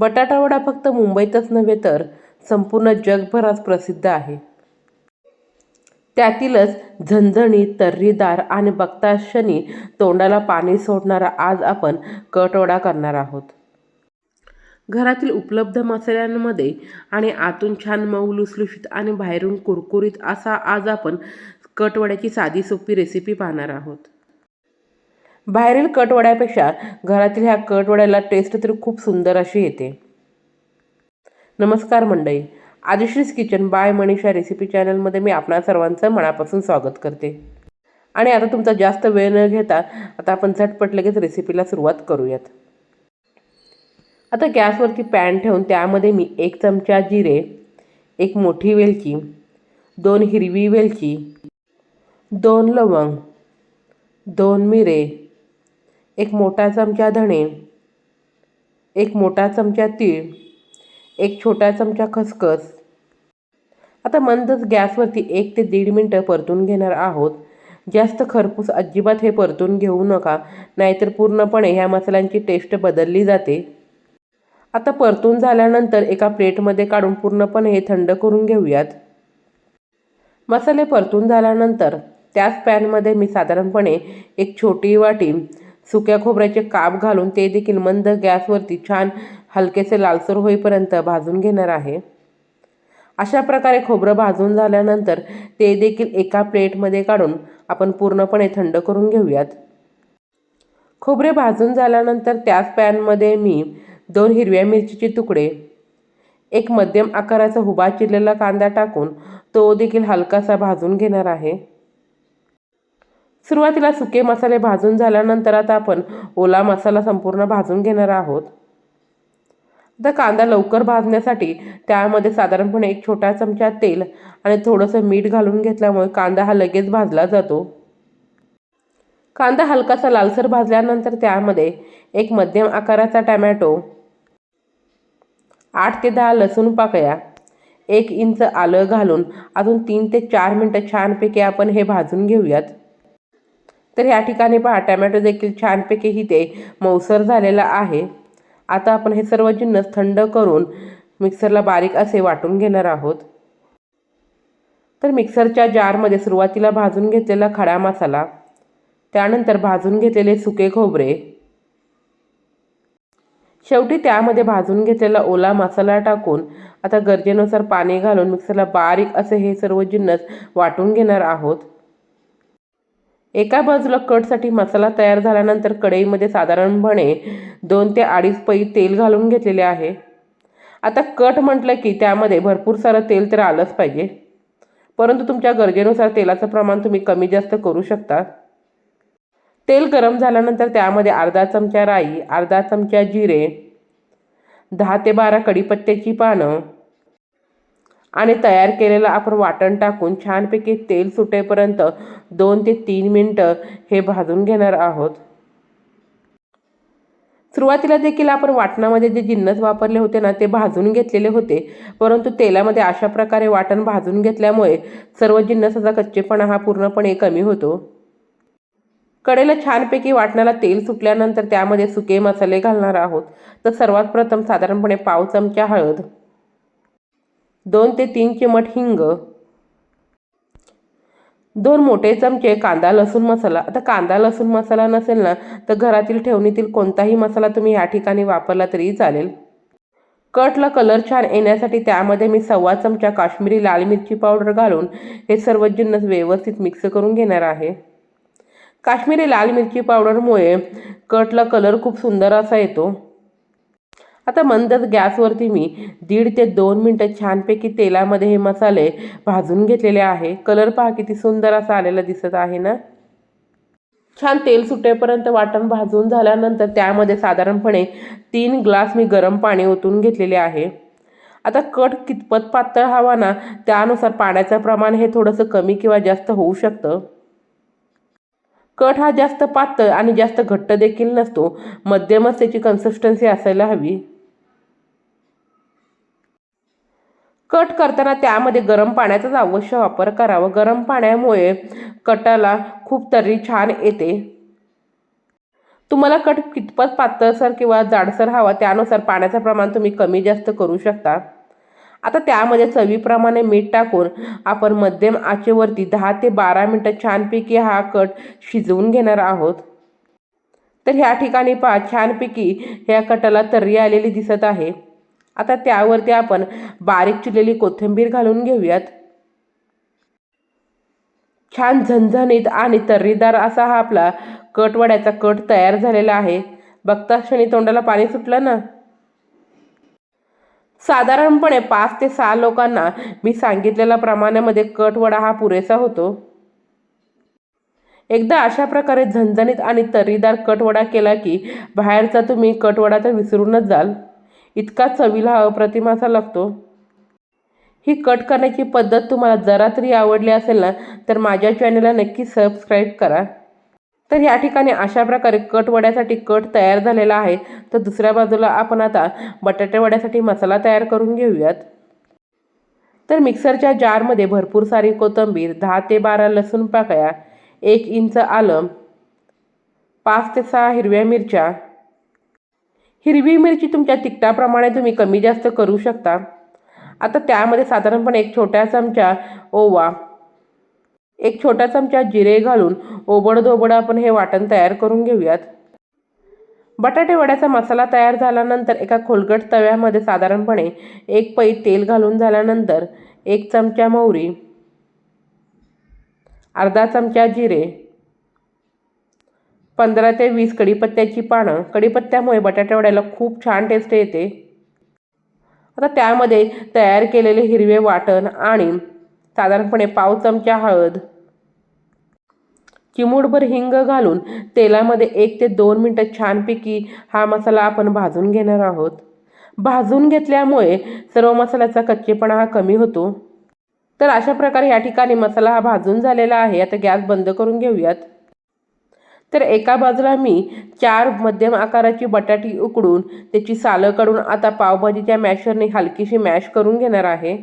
बटाटावडा फक्त मुंबईतच नव्हे तर संपूर्ण जगभरात प्रसिद्ध आहे. त्यातीलच झणझणी तर्रीदार आणि बघताच तोंडाला पाणी सोडणारा आज आपण कटवडा करणार आहोत. घरातील उपलब्ध मसाल्यांमध्ये आणि आतून छान मऊ लुसलुशीत आणि बाहेरून कुरकुरीत असा आज आपण कटवड्याची साधी सोपी रेसिपी पाहणार आहोत. बाहेरील कटवड्यापेक्षा घरातील ह्या कटवड्याला टेस्ट तर खूप सुंदर अशी येते. नमस्कार मंडळी. Adishree's kitchen by Manisha recipe चॅनलमध्ये मी आपणा सर्वांचं मनापासून स्वागत करते. आणि आता तुमचा जास्त वेळ न घेता आता आपण झटपट लगेच रेसिपीला सुरुवात करूयात. आता गॅसवरती पॅन ठेवून त्यामध्ये मी एक चमचा जिरे एक मोठी वेलची दोन हिरवी वेलची दोन लवंग दोन मिरे एक मोठा चमचा धणे एक मोठा चमचा तीळ एक छोटा चमचा खसखस. आता मंदच गॅसवरती एक ते दीड मिनटं परतून घेणार आहोत. जास्त खरपूस अजिबात हे परतून घेऊ नका नाहीतर पूर्णपणे ह्या मसाल्यांची टेस्ट बदलली जाते. आता परतून झाल्यानंतर एका प्लेटमध्ये काढून पूर्णपणे हे थंड करून घेऊयात. मसाले परतून झाल्यानंतर त्याच पॅनमध्ये मी साधारणपणे एक छोटी वाटी सुक्या खोबऱ्याचे काप घालून ते देखील मंद गॅसवरती छान हलकेसे लालसर होईपर्यंत भाजून घेणार आहे. अशा प्रकारे खोबरं भाजून झाल्यानंतर ते देखील एका प्लेटमध्ये काढून आपण पूर्णपणे थंड करून घेऊयात. खोबरे भाजून झाल्यानंतर त्याच पॅनमध्ये मी दोन हिरव्या मिरचीचे तुकडे एक मध्यम आकाराचा हुबा चिरलेला कांदा टाकून तो देखील हलकासा भाजून घेणार आहे. सुरुवातीला सुके मसाले भाजून झाल्यानंतर आता आपण ओला मसाला संपूर्ण भाजून घेणार आहोत. आता कांदा लवकर भाजण्यासाठी त्यामध्ये साधारणपणे एक छोटा चमचा तेल आणि थोडंसं मीठ घालून घेतल्यामुळे कांदा हा लगेच भाजला जातो. कांदा हलकासा लालसर भाजल्यानंतर त्यामध्ये एक मध्यम आकाराचा टॅमॅटो आठ ते दहा लसूण पाकळ्या एक इंच आलं घालून अजून तीन ते चार मिनटं छानपैकी आपण हे भाजून घेऊयात. तर ह्या ठिकाणी पहा टॅमॅटो देखील छानपैकी इथे ते मऊसर झालेला आहे. आता आपण हे सर्व जिन्नस थंड करून मिक्सरला बारीक असे वाटून घेणार आहोत. तर मिक्सरच्या जारमध्ये सुरुवातीला भाजून घेतलेला खडा मसाला त्यानंतर भाजून घेतलेले सुके खोबरे शेवटी त्यामध्ये भाजून घेतलेला ओला मसाला टाकून आता गरजेनुसार पाणी घालून मिक्सरला बारीक असे हे सर्व जिन्नस वाटून घेणार आहोत. एका बाजूला कटसाठी मसाला तयार झाल्यानंतर कढईमध्ये साधारणपणे दोन ते अडीच पै तेल घालून घेतलेले आहे. आता कट म्हटलं की त्यामध्ये भरपूर सारं तेल तर आलंच पाहिजे. परंतु तुमच्या गरजेनुसार तेलाचं प्रमाण तुम्ही कमी जास्त करू शकता. तेल गरम झाल्यानंतर त्यामध्ये अर्धा चमचा राई अर्धा चमचा जिरे दहा ते बारा कढीपत्त्याची पानं आणि तयार केलेलं आपण वाटण टाकून छानपैकी तेल सुटेपर्यंत दोन ते तीन मिनटं हे भाजून घेणार आहोत. सुरुवातीला देखील आपण वाटणामध्ये जे जिन्नस वापरले होते ना ते भाजून घेतलेले होते. परंतु तेलामध्ये अशा प्रकारे वाटण भाजून घेतल्यामुळे सर्व जिन्नसाचा कच्चेपणा हा पूर्णपणे कमी होतो. कडेला छानपैकी वाटणाला तेल सुटल्यानंतर त्यामध्ये सुके मसाले घालणार आहोत. तर सर्वात प्रथम साधारणपणे पाव चमचा हळद दोन ते तीन चिमट हिंग. दोन मोठे चमचे कांदा लसूण मसाला. आता कांदा लसूण मसाला नसेल ना तर घरातील ठेवणीतील कोणताही मसाला तुम्ही या ठिकाणी वापरला तरी चालेल. कटला कलर छान येण्यासाठी त्यामध्ये मी सव्वा चमचा काश्मीरी लाल मिरची पावडर घालून हे सर्व जिन्नस व्यवस्थित मिक्स करून घेणार आहे. काश्मीरी लाल मिरची पावडरमुळे कटला कलर खूप सुंदर असा येतो. आता मंदच गॅसवरती मी दीड ते दोन मिनटं छानपैकी तेलामध्ये हे मसाले भाजून घेतलेले आहे. कलर पहा किती सुंदर असा आलेला दिसत आहे ना? छान तेल सुटेपर्यंत वाटण भाजून झाल्यानंतर त्यामध्ये साधारणपणे तीन ग्लास मी गरम पाणी ओतून घेतलेले आहे. आता कट कितपत पातळ हवा ना त्यानुसार पाण्याचं प्रमाण हे थोडंसं कमी किंवा जास्त होऊ शकतं. कट हा जास्त पातळ आणि जास्त घट्ट देखील नसतो. मध्यमच त्याची कन्सिस्टन्सी असायला हवी. कट करताना त्यामध्ये गरम पाण्याचाच अवश्य वापर करावा. गरम पाण्यामुळे कटाला खूप तर्री छान येते. तुम्हाला कट कितपत पातळसर किंवा जाडसर हवा त्यानुसार पाण्याचं प्रमाण तुम्ही कमी जास्त करू शकता. आता त्यामध्ये चवीप्रमाणे मीठ टाकून आपण मध्यम आचेवरती दहा ते बारा मिनटं छानपैकी हा कट शिजवून घेणार आहोत. तर ह्या ठिकाणी पहा छानपैकी ह्या कटाला तर्री आलेली दिसत आहे. आता त्यावरती आपण बारीक चिरलेली कोथिंबीर घालून घेऊयात. छान झणझणीत आणि तर्रीदार असा हा आपला कटवड्याचा कट तयार झालेला आहे. बघता क्षणी तोंडाला पाणी सुटलं ना? साधारणपणे पाच ते सहा लोकांना मी सांगितलेल्या प्रमाणामध्ये कटवडा हा पुरेसा होतो. एकदा अशा प्रकारे झणझणीत आणि तर्रीदार कटवडा केला की बाहेरचा तुम्ही कटवडा तर विसरूनच जाल. इतका चवीला अप्रतिम असा लागतो. ही कट करण्याची पद्धत तुम्हाला जरा तरी आवडली असेल ना तर माझ्या चॅनलला नक्की सबस्क्राईब करा. तर या ठिकाणी अशा प्रकारे कट वड्यासाठी कट तयार झालेला आहे. तर दुसऱ्या बाजूला आपण आता बटाटे वड्यासाठी मसाला तयार करून घेऊयात. तर मिक्सरच्या जारमध्ये भरपूर सारी कोथिंबीर दहा ते बारा लसूण पाकळ्या एक इंच आलं पाच ते सहा हिरव्या मिरच्या हिरवी मिरची तुमच्या तिखटाप्रमाणे तुम्ही कमी जास्त करू शकता. आता त्यामध्ये साधारणपणे एक छोट्या चमचा ओवा एक छोटा चमचा जिरे घालून ओबडधोबड आपण हे वाटण तयार करून घेऊयात. बटाटे वड्याचा मसाला तयार झाल्यानंतर एका खोलगट तव्यामध्ये साधारणपणे एक पै तेल घालून झाल्यानंतर एक चमचा मोहरी अर्धा चमचा जिरे पंधरा ते वीस कढीपत्त्याची पानं. कढीपत्त्यामुळे बटाटेवड्याला खूप छान टेस्ट येते. आता त्यामध्ये तयार केलेले हिरवे वाटण आणि साधारणपणे पाव चमचा हळद चिमूटभर हिंग घालून तेलामध्ये एक ते दोन मिनटं छानपैकी हा मसाला आपण भाजून घेणार आहोत. भाजून घेतल्यामुळे सर्व मसाल्याचा कच्चेपणा हा कमी होतो. तर अशा प्रकारे या ठिकाणी मसाला हा भाजून झालेला आहे. आता गॅस बंद करून घेऊयात. तर एका बाजूला मी चार मध्यम आकाराची बटाटी उकडून त्याची सालं काढून आता पावभाजीच्या मॅशरने हलकीशी मॅश करून घेणार आहे.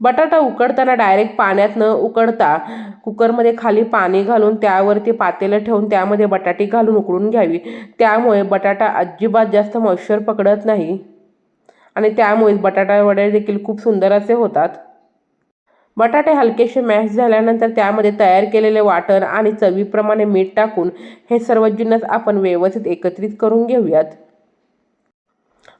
बटाटा उकडताना डायरेक्ट पाण्यात न उकडता कुकरमध्ये खाली पाणी घालून त्यावरती पातेलं ठेवून त्यामध्ये बटाटी घालून उकडून घ्यावी. त्यामुळे बटाटा अजिबात जास्त मॉइश्चर पकडत नाही. आणि त्यामुळे बटाटा वडे देखील खूप सुंदर असे होतात. बटाटे हलकेसे मॅश झाल्यानंतर त्यामध्ये तयार केलेले वाटण आणि चवीप्रमाणे मीठ टाकून हे सर्व जिन्नस आपण व्यवस्थित एकत्रित करून घेऊयात.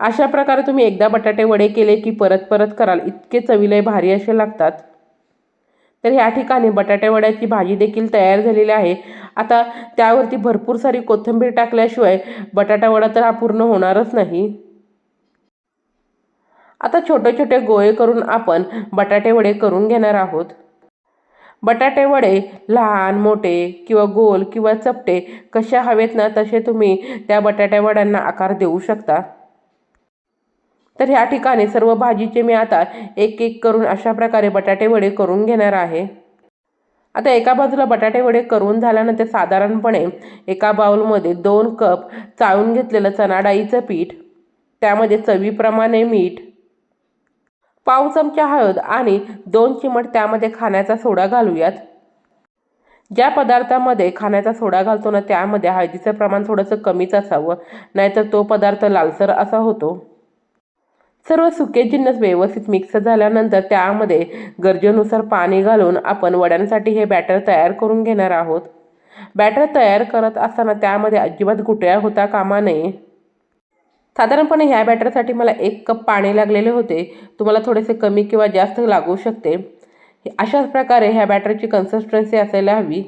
अशा प्रकारे तुम्ही एकदा बटाटे वडे केले की परत परत कराल इतके चवीला भारी असे लागतात. तर ह्या ठिकाणी बटाटे वड्याची भाजी देखील तयार झालेली आहे. आता त्यावरती भरपूर सारी कोथिंबीर टाकल्याशिवाय बटाटा वडा तर हा पूर्ण होणारच नाही. आता छोटे छोटे गोळे करून आपण बटाटे वडे करून घेणार आहोत. बटाटे वडे लहान मोठे किंवा गोल किंवा चपटे कशा हवेत ना तसे तुम्ही त्या बटाट्या वड्यांना आकार देऊ शकता. तर ह्या ठिकाणी सर्व भाजीचे मी आता एक एक करून अशा प्रकारे बटाटे वडे करून घेणार आहे. आता एका बाजूला बटाटे वडे करून झाल्यानंतर साधारणपणे एका बाउलमध्ये दोन कप चाळून घेतलेलं चणा डाळीचं पीठ त्यामध्ये चवीप्रमाणे मीठ पाव चमचा हळद आणि दोन चिमट त्यामध्ये खाण्याचा सोडा घालूयात. ज्या पदार्थामध्ये खाण्याचा सोडा घालतो ना त्यामध्ये हळदीचं प्रमाण थोडंसं कमीच असावं नाहीतर तो पदार्थ लालसर असा होतो. सर्व सुके जिन्नस व्यवस्थित मिक्स झाल्यानंतर त्यामध्ये गरजेनुसार पाणी घालून आपण वड्यांसाठी हे बॅटर तयार करून घेणार आहोत. बॅटर तयार करत असताना त्यामध्ये अजिबात गुटळ्या होता कामा नये. साधारणपणे ह्या बॅटरसाठी मला एक कप पाणी लागलेले होते. तुम्हाला थोडेसे कमी किंवा जास्त लागू शकते. अशाच प्रकारे ह्या बॅटरची कन्सिस्टन्सी असायला हवी.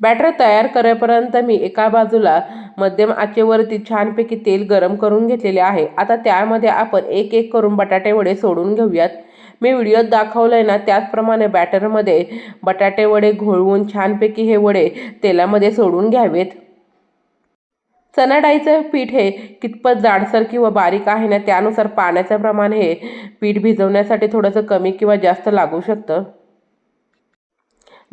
बॅटर तयार करेपर्यंत मी एका बाजूला मध्यम आचेवरती छानपैकी तेल गरम करून घेतलेले आहे. आता त्यामध्ये आपण एक एक करून बटाटे वडे सोडून घेऊयात. मी व्हिडिओत दाखवलं आहे ना त्याचप्रमाणे बॅटरमध्ये बटाटे वडे घोळवून छानपैकी हे वडे तेलामध्ये सोडून घ्यावेत. चणा डाळीचं पीठ हे कितपत जाडसर किंवा बारीक आहे ना त्यानुसार पाण्याचं प्रमाण हे पीठ भिजवण्यासाठी थोडंसं कमी किंवा जास्त लागू शकतं.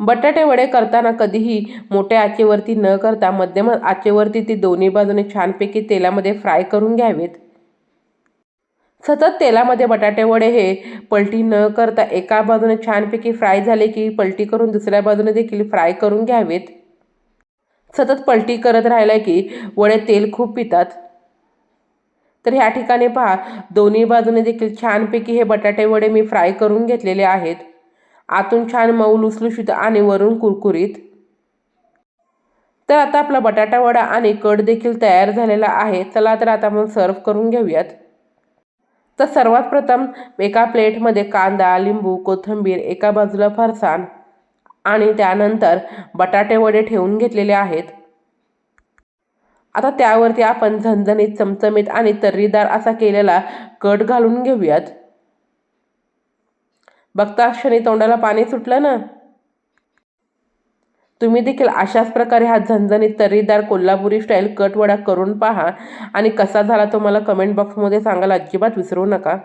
बटाटे वडे करताना कधीही मोठ्या आचेवरती न करता मध्यम आचेवरती ती दोन्ही बाजूने छानपैकी तेलामध्ये फ्राय करून घ्यावेत. सतत तेलामध्ये बटाटे वडे हे पलटी न करता एका बाजूने छानपैकी फ्राय झाले की पलटी करून दुसऱ्या बाजूने देखील फ्राय करून घ्यावेत. सतत पलटी करत राहिला की वडे तेल खूप पितात. तर ह्या ठिकाणी पहा दोन्ही बाजूने देखील छानपैकी हे बटाटे वडे मी फ्राय करून घेतलेले आहेत. आतून छान मऊ लुसलुशीत आणि वरून कुरकुरीत. तर आता आपला बटाटा वडा आणि कट देखील तयार झालेला आहे. चला तर आता आपण सर्व करून घेऊयात. तर सर्वात प्रथम एका प्लेटमध्ये कांदा लिंबू कोथिंबीर एका बाजूला फरसाण आणि त्यानंतर बटाटे वडे ठेवून घेतलेले आहेत. आता त्यावरती आपण झणझणीत चमचमीत आणि तर्रीदार असा केलेला कट घालून घेऊयात. बघता क्षणी तोंडाला पाणी सुटलं ना? तुम्ही देखील अशाच प्रकारे हा झणझणीत तर्रीदार कोल्हापुरी स्टाईल कटवडा करून पहा आणि कसा झाला तो मला कमेंट बॉक्समध्ये सांगायला अजिबात विसरू नका.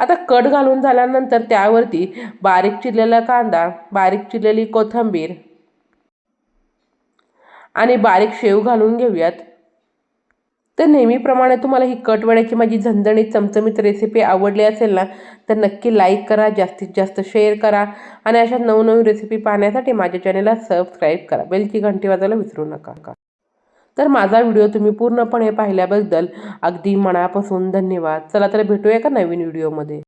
आता कट घालून झाल्यानंतर त्यावरती बारीक चिरलेला कांदा बारीक चिरलेली कोथिंबीर आणि बारीक शेव घालून घेऊयात. तर नेहमीप्रमाणे तुम्हाला ही कटवड्याची माझी झणझणीत चमचमीत रेसिपी आवडली असेल ना तर नक्की लाईक करा जास्तीत जास्त शेअर करा आणि अशा नवनवीन रेसिपी पाहण्यासाठी माझ्या चॅनेलला सबस्क्राईब करा. बेलची घंटी वाजायला विसरू नका. तर माझा व्हिडिओ तुम्ही पूर्णपणे पाहिल्याबद्दल अगदी मनापासून धन्यवाद. चला तर भेटूया का नवीन व्हिडिओमध्ये.